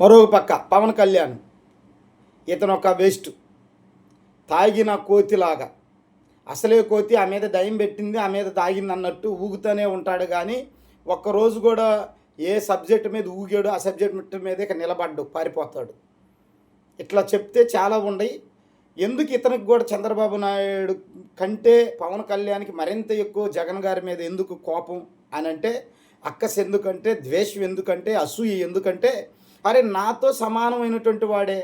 మరొక పక్క పవన్ కళ్యాణ్ ఇతను ఒక వేస్ట్. తాగిన కోతిలాగా. అసలే కోతి ఆ మీద దయం పెట్టింది ఆ మీద తాగింది అన్నట్టు ఊగుతూనే ఉంటాడు కానీ ఒక్కరోజు కూడా ఏ సబ్జెక్ట్ మీద ఊగాడు ఆ సబ్జెక్ట్ మీద ఇక నిలబడ్డు పారిపోతాడు. ఇట్లా చెప్తే చాలా ఉన్నాయి. ఎందుకు ఇతనికి కూడా చంద్రబాబు నాయుడు కంటే పవన్ కళ్యాణ్కి మరింత ఎక్కువ జగన్ గారి మీద ఎందుకు కోపం అని అంటే అక్కస్ ఎందుకంటే ద్వేషం ఎందుకంటే అసూయ ఎందుకంటే అరే నాతో సమానమైనటువంటి వాడే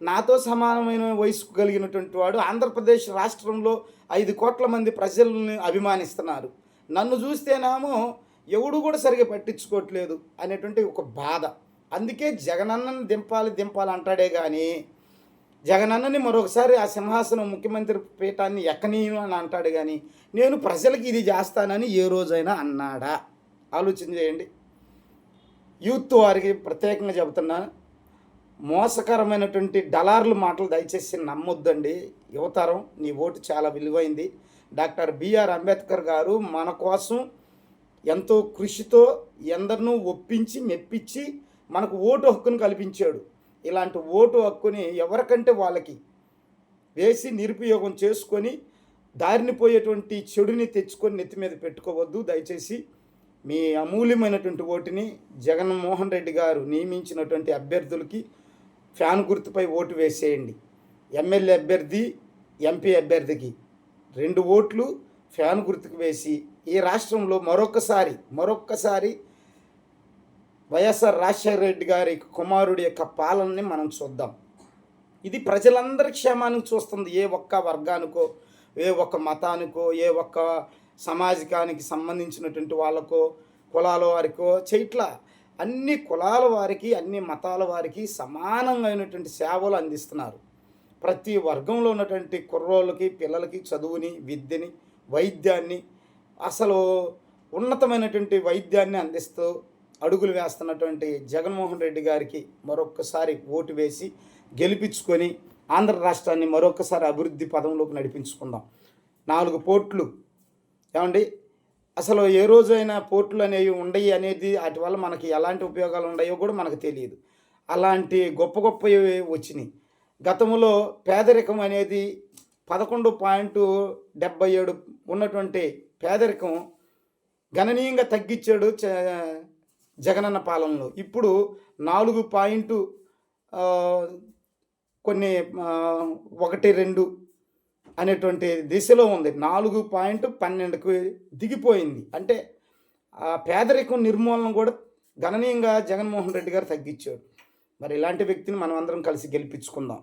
నాతో సమానమైన వయసు కలిగినటువంటి వాడు ఆంధ్రప్రదేశ్ రాష్ట్రంలో ఐదు కోట్ల మంది ప్రజల్ని అభిమానిస్తున్నారు. నన్ను చూస్తేనేమో ఎవడు కూడా సరిగా పట్టించుకోవట్లేదు అనేటువంటి ఒక బాధ. అందుకే జగనన్నని దింపాలి దింపాలి అంటాడే కానీ జగనన్నని మరొకసారి ఆ సింహాసనం ముఖ్యమంత్రి పీఠాన్ని ఎక్కనీయను అని అంటాడు కానీ నేను ప్రజలకి ఇది చేస్తానని ఏ రోజైనా అన్నాడా? ఆలోచన చేయండి. యూత్ వారికి ప్రత్యేకంగా చెబుతున్నాను మోసకరమైనటువంటి డలార్లు మాటలు దయచేసి నమ్మొద్దండి. యువతరం నీ ఓటు చాలా విలువైంది. డాక్టర్ బిఆర్ అంబేద్కర్ గారు మన కోసం ఎంతో కృషితో ఎందరినూ ఒప్పించి మెప్పించి మనకు ఓటు హక్కును కల్పించాడు. ఇలాంటి ఓటు హక్కుని ఎవరికంటే వాళ్ళకి వేసి నిరుపయోగం చేసుకొని దారిని పోయేటువంటి చెడుని తెచ్చుకొని నెత్తి మీద పెట్టుకోవద్దు. దయచేసి మీ అమూల్యమైనటువంటి ఓటుని జగన్మోహన్ రెడ్డి గారు నియమించినటువంటి అభ్యర్థులకి ఫ్యాన్ గుర్తుపై ఓటు వేసేయండి. ఎమ్మెల్యే అభ్యర్థి ఎంపీ అభ్యర్థికి రెండు ఓట్లు ఫ్యాన్ గుర్తుకు వేసి ఈ రాష్ట్రంలో మరొకసారి మరొక్కసారి వైఎస్ఆర్ రాజశేఖర రెడ్డి గారి కుమారుడి యొక్క పాలనని మనం చూద్దాం. ఇది ప్రజలందరి క్షేమానికి చూస్తుంది. ఏ ఒక్క వర్గానికో ఏ ఒక్క మతానికో ఏ ఒక్క సమాజికానికి సంబంధించినటువంటి వాళ్ళకో కులాల వారికో చేయట్లా అన్ని కులాల వారికి అన్ని మతాల వారికి సమానమైనటువంటి సేవలు అందిస్తున్నారు. ప్రతి వర్గంలో ఉన్నటువంటి కుర్రోళ్ళకి పిల్లలకి చదువుని విద్యని వైద్యాన్ని అసలు ఉన్నతమైనటువంటి వైద్యాన్ని అందిస్తూ అడుగులు వేస్తున్నటువంటి జగన్మోహన్ రెడ్డి గారికి మరొక్కసారి ఓటు వేసి గెలిపించుకొని ఆంధ్ర రాష్ట్రాన్ని మరొకసారి అభివృద్ధి పదంలోకి నడిపించుకుందాం. నాలుగు పోట్లు ఏమండి? అసలు ఏ రోజైనా పోర్టులు అనేవి ఉండయి అనేది వాటి వల్ల మనకి ఎలాంటి ఉపయోగాలు ఉన్నాయో కూడా మనకు తెలియదు. అలాంటి గొప్ప గొప్పవి వచ్చినాయి. గతంలో పేదరికం అనేది పదకొండు పాయింట్ డెబ్బై ఏడు ఉన్నటువంటి పేదరికం గణనీయంగా తగ్గించాడు చ- జగనన్న పాలనలో. ఇప్పుడు నాలుగు పాయింట్ కొన్ని ఒకటి రెండు అనేటువంటి దిశలో ఉంది. నాలుగు పాయింట్ పన్నెండుకు దిగిపోయింది. అంటే ఆ పేదరికం నిర్మూలన కూడా గణనీయంగా జగన్మోహన్ రెడ్డి గారు తగ్గించాడు మరి ఇలాంటి వ్యక్తిని మనం అందరం కలిసి గెలిపించుకుందాం.